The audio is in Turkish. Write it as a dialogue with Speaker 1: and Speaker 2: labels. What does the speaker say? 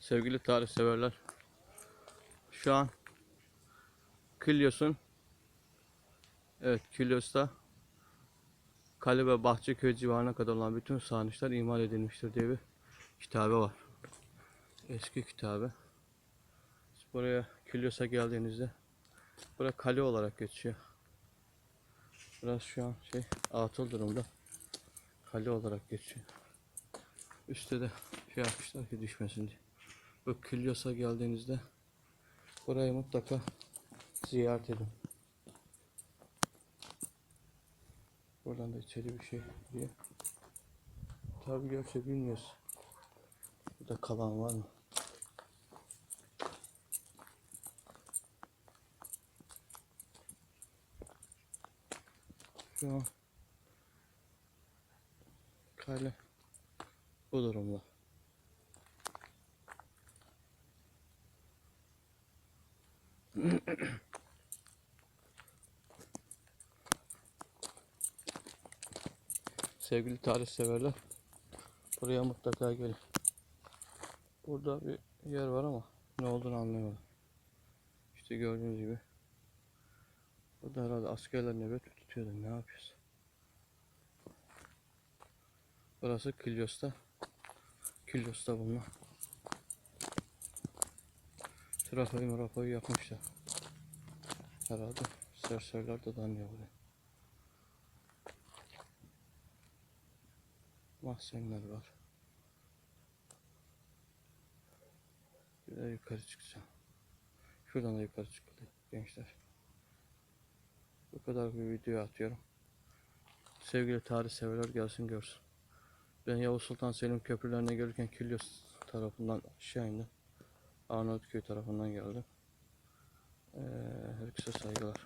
Speaker 1: Sevgili tarih severler. Şu an Kilyos'un Evet Kilyos'ta Kale ve Bahçeköy civarına kadar olan bütün sarnıçlar imal edilmiştir diye bir kitabe var. Eski kitabe. Buraya Kilyos'a geldiğinizde bura kale olarak geçiyor. Biraz şu an şey atıl durumda. Kale olarak geçiyor. Üstte de şey yapmışlar ki düşmesin diye. Bu Kilyos'a geldiğinizde burayı mutlaka ziyaret edin. Buradan da içeri bir şey diye. Tabi gerçi bilmiyoruz. Burada kalan var mı? Şu an kale bu durumda. Sevgili tarih severler, buraya mutlaka gelin. Burada bir yer var ama ne olduğunu anlayamadım. İşte gördüğünüz gibi. Burada herhalde askerler nöbet tutuyordu. Ne yapıyoruz? Burası Kilyos'ta. Kilyos'ta bulunan. Trafoyu murafoyu yapmışlar. Herhalde serseriler de danıyor buraya. Mahzenler var. Bir de yukarı çıkacağım. Şuradan da yukarı çıkılıyor gençler. Bu kadar bir video atıyorum. Sevgili tarih severler gelsin görsün. Ben Yavuz Sultan Selim köprülerine gelirken Kilyos tarafından aşağı indim. Arnavutköy tarafından geldim. Ee, herkese saygılar.